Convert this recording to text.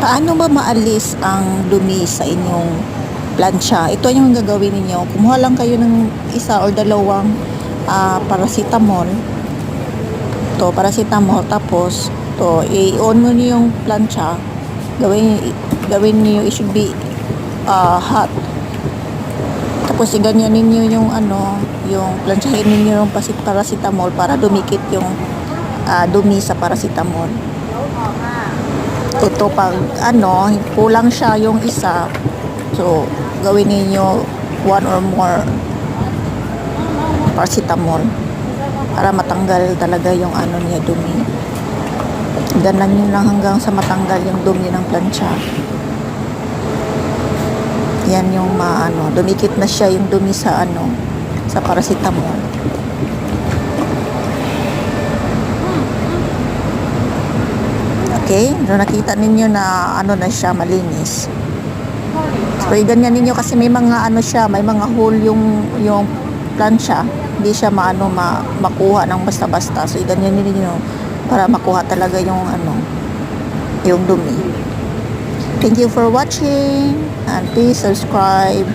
Paano ba maalis ang dumi sa inyong plancha? Ito yung gagawin ninyo. Kumuha lang kayo ng isa or dalawang ah, paracetamol. To, paracetamol. Tapos, to, i-on mo niyo yung plancha. Gawin, gawin niyo, it should be ah, hot. Tapos, iganyan ninyo yung ano, yung planchahin ninyo yung paracetamol para dumikit yung ah, dumi sa paracetamol ito pag ano, kulang siya yung isa. So, gawin ninyo one or more paracetamol para matanggal talaga yung ano niya dumi. Ganan nyo lang hanggang sa matanggal yung dumi ng plancha. Yan yung maano, dumikit na siya yung dumi sa ano, sa paracetamol. Okay? So, nakita ninyo na ano na siya, malinis. So, ganyan ninyo kasi may mga ano siya, may mga hole yung, yung plancha. Hindi siya maano, ma, makuha ng basta-basta. So, ganyan ninyo para makuha talaga yung ano, yung dumi. Thank you for watching and please subscribe